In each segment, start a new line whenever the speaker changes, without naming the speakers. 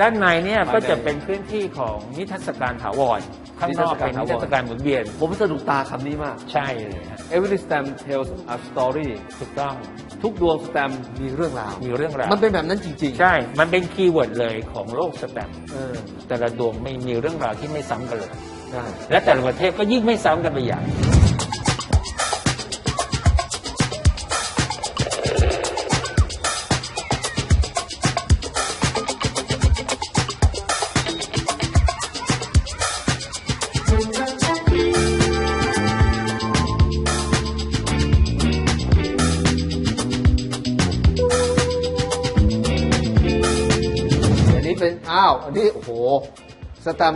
ด้านในเนี่ย
ภายใน
ก็จะเป็นพื้นที่ของนิทรรศการถาวรข้างนอกเป็น
นิ
นิ
ท
ท
ร
ร
ร
ร
ศ
ศ
กา
การรหมุนเวียน
ผมสะดุดตาคำนี้มาก
ใช่เลยฮะ
Every stamp tells a story
ถูกต้อง
ทุกดวงสแตมป์มีเรื่องราว
มีเรื่องราว
มันเป็นแบบนั้นจริง
ใช่ มันเป็นคีย์เวิร์ดเลยของโลกสแตมป์
ๆเออ
แต่ละดวงไม่มีเรื่องราวที่ไม่ซ้ำกันเลย
ได้
และแต่ละประเทศก็ยิ่งไม่ซ้ำกันไปใหญ่
อั -19 อันนี้โอ้โหสแตม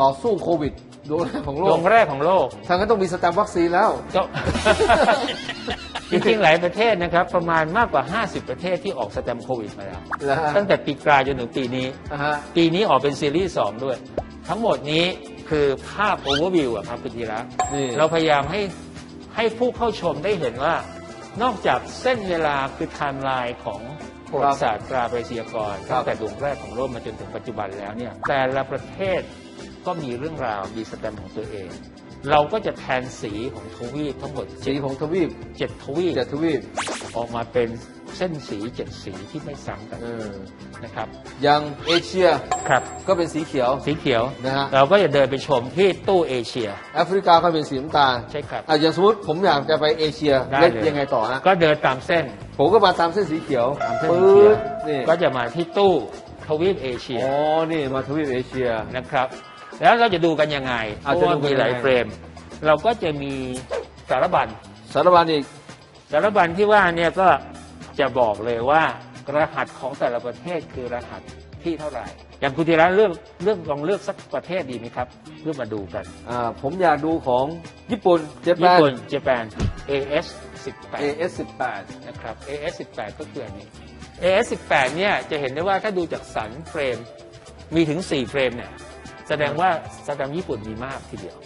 ต่อสู้โควิดดวงแรกของโลกด
วงแรกของโลก
ทางนั้นต้องมีสแตมวัคซีนแล้ว
ก็ จริงๆ หลายประเทศนะครับ ประมาณมากกว่า 50 ประเทศที่ออกสแตมโควิดมาแล้วตั้งแต่ปีกลายจนถึงปีนี้ปีนี้ออกเป็นซีรีส์2ด้วย ทั้งหมดนี้คือภาพโอเวอร์วิวอะครับคุณธีระเราพยายามให้ให้ผู้เข้าชมได้เห็นว่า นอกจากเส้นเวลาคือไทม์ไลน์ของประวัติศาสตร์ตราปริศยากร
ครับ
ตั้งแต่ดวงแรกของโลกมาจนถึงปัจจุบันแล้วเนี่ยแต่ละประเทศก็มีเรื่องราวมีสแตมป์ของตัวเอง เราก็จะแทนสีของทวีปทั้งหมด
สีของทวีป
เจ็ดทวีป
เจ็ดทวีป
ออกมาเป็น เส้นสีเจ็ดสีที่ไม่ซ้ำกัน
เออ
นะครับ
อย่างเอเชีย
ครับ
ก็เป็นสีเขียว
สีเขียว
นะฮะ
เราก็จะเดินไปชมที่ตู้เอเชีย
แอฟริกาก็เป็นสีน้ำตาล
ใช่ครับ
อะอย่างสมมติผมอยากจะไปเอเชีย
ได้
เล่น
เลย
ยังไงต่อฮะ
ก็เดินตามเส้น
ผมก็มาตามเส้นสีเขียว
ตามเส้น
ปื
สีเขียว๊
ดนี่
ก็จะมาที่ตู้ทวีปเอเชีย
อ๋อนี่มาทวีปเอเชีย
นะครับ แล้วเราจะดูกันยังไงเพ
อะ
ราะว่า
จะดูกัน
มีหลาย
ยังไง
เฟรม เราก็จะมีสารบัญ
สารบัญอีก
สารบัญที่ว่าเนี่ยก็ จะบอกเลยว่ารหัสของแต่ละประเทศคือรหัสที่เท่าไหร่ อย่างคุณธีระเลือกเลือกลองเลือกสักประเทศดีไหมครับเพื่อมาดูกัน
อ่าผมอยากดูของญี่ปุ่นเจแป
ญี่
น
ปุ่นญี่ปุ่น AS 18
AS 18
นะครับ AS 18ก็คืออันนี้ AS 18เนี่ยจะเห็นได้ว่าถ้าดูจากสันเฟรมมีถึง 4 เฟรมเนี่ย แสดงว่าสแตมป์ญี่ปุ่นมีมากทีเดียว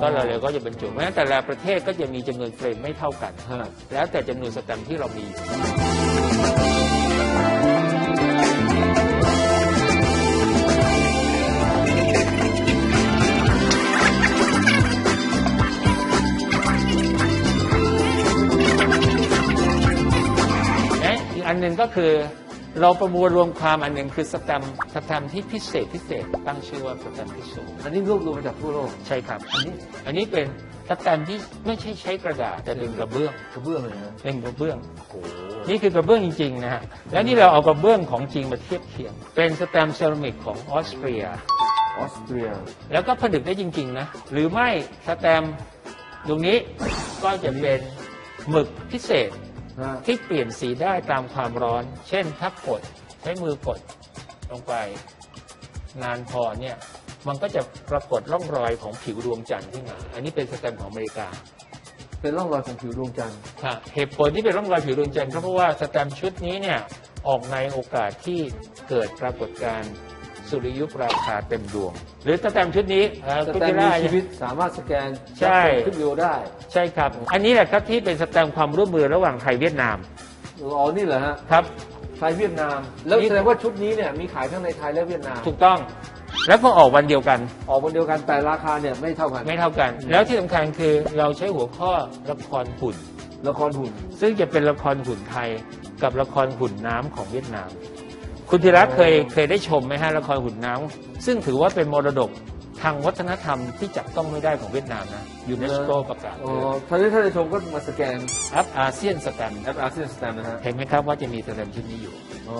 ก็เราเลยก็จะบรรจุเพราะฉะนั้นแต่ละประเทศก็จะมีจำนวนเฟรมไม่เท่ากัน
ฮะ
แล้วแต่จำนวนสแตมป์ที่เรามีอยู่เอ๊ะอีกอันหนึ่งก็คือ เราประมวลรวมความอันหนึ่งคือสแตมป์สแตมป์ที่พิเศษพิเศษ ตั้งชื่อว่าสแตมป์พิเศษ
อันนี้รวบรวมมาจากทั่วโลก
ใช่ครับ อันนี้อันนี้เป็นสแตมป์ที่ไม่ใช่ใช้กระดาษแต่เป็นกระเบื้อง
กระเบื้องเลยนะ
เป็นกระเบื้อง
โอ้โห
นี่คือกระเบื้องจริงๆนะฮะแล้วนี่เราเอากระเบื้องของจริงมาเทียบเคียง เป็นสแตมป์เซรามิกของออสเตรีย
ออสเตรีย
แล้วก็ผลิตได้จริงๆนะหรือไม่สแตมป์ตรงนี้ก็จะเป็นหมึกพิเศษ
ฮะ
ที่เปลี่ยนสีได้ตามความร้อน เช่นถ้ากดใช้มือกดลงไป นานพอเนี่ยมันก็จะปรากฏร่องรอยของผิวดวงจันทร์ขึ้นมา อันนี้เป็นสแตมป์ของอเมริกา
เป็นร่องรอยของผิวดวงจันทร์
ครับเหตุผลที่เป็นร่องรอยผิวดวงจันทร์ก็เพราะว่าสแตมป์ชุดนี้เนี่ยออกในโอกาสที่เกิดปรากฏการณ์ สุริยุปราคาเต็มดวง หรือสแตมป์ชุดนี้เอ่อ
ส
คุณ
แตม
พิ
ป์มี
รา
ชีวิตสามารถสแกน
ใช่
คลิปวิดีโอได้
ใช่ครับ อันนี้แหละครับที่เป็นสแตมป์ความร่วมมือระหว่างไทยเวียดนาม
อ๋อนี่เหรอฮะ
ครับ
ไทยเวียดนาม แล้ว
นี่
แสดงว่าชุดนี้เนี่ยมีขายทั้งในไทยและเวียดนาม
ถูกต้อง แล้วก็ออกวันเดียวกัน
ออกวันเดียวกันแต่ราคาเนี่ยไม่เท่ากัน
ไม่เท่ากันแล้วที่สำคัญคือเราใช้หัวข้อละครหุ่น
ละครหุ่น
ซึ่งจะเป็นละครหุ่นไทยกับละครหุ่นน้ำของเวียดนาม คุณธีระเคยเคยได้ชมไหมฮะละครหุ่นน้ำซึ่งถือว่าเป็นมรดกทางวัฒนธรรมที่จับต้องไม่ได้ของเวียดนามนะยูเนสโกประกาศ
อ๋อท่านที่ท่านจะชมก็มาสแกน
แอปอาเซียนสแตม
แอปอาเซียนสแตมนะฮะ
เห็นไหมครับว่าจะมีสแตมชุดนี้อยู่
อ๋อ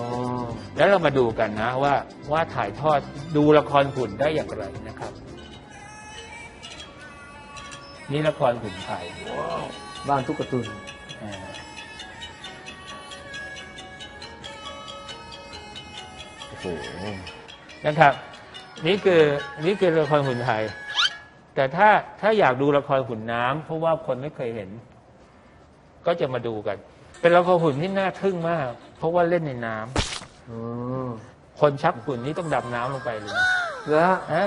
แล้วเรามาดูกันนะว่าว่าถ่ายทอดดูละครหุ่นได้อย่างไรนะครับ นี่ละครหุ่นไทย
บ้านทุกการ์ตุน โอ้โห
นะครับ นี่คือนี่คือละครหุ่นไทย แต่ถ้าถ้าอยากดูละครหุ่นน้ำเพราะว่าคนไม่เคยเห็น ก็จะมาดูกัน เป็นละครหุ่นที่น่าทึ่งมาก เพราะว่าเล่นในน้ำ
อ๋อ
คนชักหุ่นนี่ต้องดำน้ำลงไปเลยนะ
แล้วฮะ
อ่า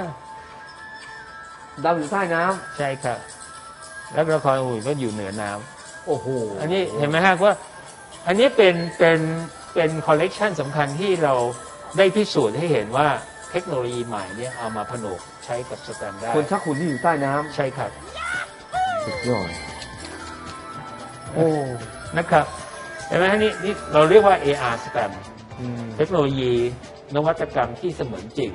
ดำอยู่ใต้น้
ใช่ครับ แล้วละครหุ่นก็อยู่เหนือน้ำำ
โอ้โห
อันนี้เห็นไหมฮะว่า อันนี้เป็นเป็นเป็นคอลเลกชันสำคัญที่เราค ได้พิสูจน์ให้เห็นว่าเทคโนโลยีใหม่เนี่ยเอามาผนวกใช้กับสแตมป์ได้
คนชักหุ่นที่อยู่ใต้น้ำ
ใช่ครับ
สุดยอดโอ้
นะครับเห็นไหมฮะนี่นี่เราเรียกว่า AR สแตมป์
อืม
เทคโนโลยีนวัตกรรมที่เสมือนจริง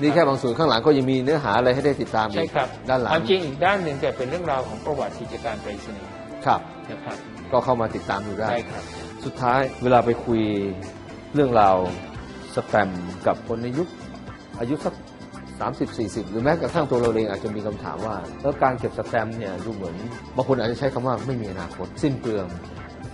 นี่แค่บางส่วนข้างหลังก็ยังมีเนื้อหาอะไรให้ได้ติดตามอี
ใช่
ก
ครับ
ด้านหลัง
ความจริงอีกด้านหนึ่งจะเป็นเรื่องราวของประวัติกิจการไปรษณีย์
ครับ
นะครับ
ก็เข้ามาติดตามดูได้
ใช่ครับ
สุดท้ายเวลาไปคุยเรื่องราว สแตมกับคนในยุคอายุสัก30 40 หรือแม้กระทั่งตัวเราเองอาจจะมีคำถามว่าแล้วการเก็บสแตมเนี่ยดูเหมือนบางคนอาจจะใช้คำว่าไม่มีอนาคตสิ้นเปลือง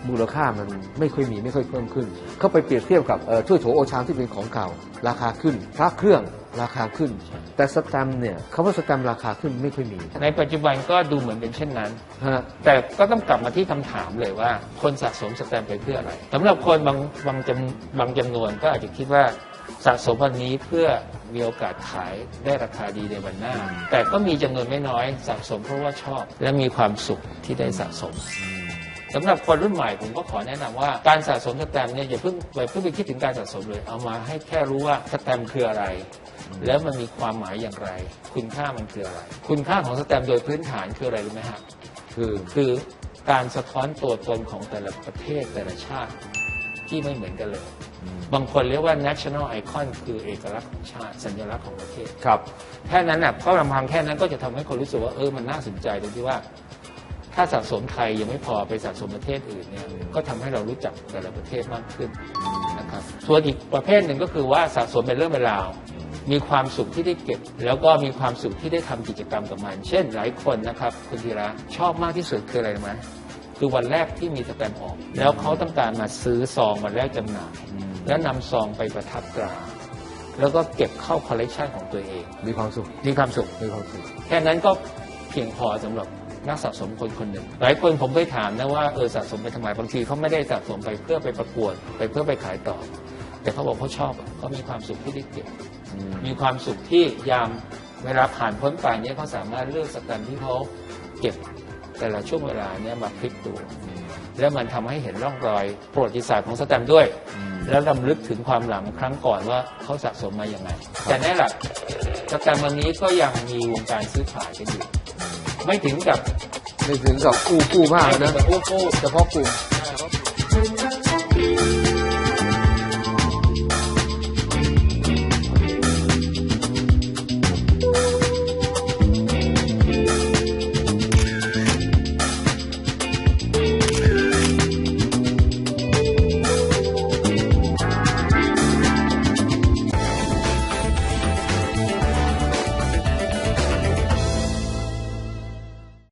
มูลค่ามันไม่ค่อยมีไม่ค่อยเพิ่มขึ้น เข้าไปเปรียบเทียบกับเอ่อถ้วยโถโอชามที่เป็นของเก่า ราคาขึ้นพระเครื่องราคาขึ้น แต่สแตมป์เนี่ยคำว่าสแตมป์ราคาขึ้นไม่ค่อยมี
ในปัจจุบันก็ดูเหมือนเป็นเช่นนั้น
ฮะ
แต่ก็ต้องกลับมาที่คำถามเลยว่า คนสะสมสแตมป์ไปเพื่ออะไรสำหรับคนบางบางจำบางจำนวนก็อาจจะคิดว่าสะสมวันนี้เพื่อมีโอกาสขายได้ราคาดีในวันหน้า แต่ก็มีจำนวนไม่น้อยสะสมเพราะว่าชอบ และมีความสุขที่ได้สะสม สำหรับคนรุ่นใหม่ผมก็ขอแนะนำว่าการสะสมสแตมป์เนี่ยอย่าเพิ่งอย่าเพิ่งไปคิดถึงการสะสมเลย เอามาให้แค่รู้ว่าสแตมป์คืออะไร แล้วมันมีความหมายอย่างไร คุณค่ามันคืออะไร คุณค่าของสแตมป์โดยพื้นฐานคืออะไรรู้ไหมฮะ
คือ
คือการสะท้อนตัวตนของแต่ละประเทศแต่ละชาติที่ไม่เหมือนกันเลย บางคนเรียกว่า national icon คือเอกลักษณ์ของชาติสัญลักษณ์ของประเทศ
ครับ
แค่นั้นน่ะก็ลำพังแค่นั้นก็จะทำให้คนรู้สึกว่าเออมันน่าสนใจตรงที่ว่า ถ้าสะสมไทยยังไม่พอไปสะสมประเทศอื่นเนี่ยก็ทำให้เรารู้จักแต่ละประเทศมากขึ้นนะครับส่วนอีกประเภทหนึ่งก็คือว่าสะสมเป็นเรื่องเป็นราวมีความสุขที่ได้เก็บ แล้วก็มีความสุขที่ได้ทำกิจกรรมกับมัน เช่น หลายคนนะครับคุณธีระชอบมากที่สุดคืออะไรรู้ไหมคือวันแรกที่มีสแตมป์ออก แล้วเขาต้องการมาซื้อซองวันแรกจำหน่ายแล้วนำซองไปประทับตราแล้วก็เก็บเข้าคอลเลกชันของตัวเอง
มีความสุข
มีความสุข
มีความสุข
แค่นั้นก็เพียงพอสำหรับ นักสะสมคนคนหนึ่ง หลายคนผมเคยถามนะว่าเออสะสมไปทำไมบางทีเขาไม่ได้สะสมไปเพื่อไปประกวดไปเพื่อไปขายต่อ แต่เขาบอกเขาชอบอะเขามีความสุขที่ได้เก็บมีความสุขที่ยามเวลาผ่านพ้นไปเนี่ยเขาสามารถเลือกสแตมป์ที่เขาเก็บแต่ละช่วงเวลาเนี่ยมาพลิกดูแล้วมันทำให้เห็นร่องรอยประวัติศาสตร์ของสแตมป์ด้วย แล้วลำลึกถึงความหลังครั้งก่อนว่าเขาสะสมมาอย่างไงแต่แน่หละสแตมป์วันนี้ก็ยังมีวงการซื้อขายกันอยู่ ไม่ถึงกับ
ไม่ถึงกับกู้กู้มาก
ไม่ถึ
นะ
งกับอู้ฟู่
เฉพาะกลุ่ม
เฉพาะกลุ่ม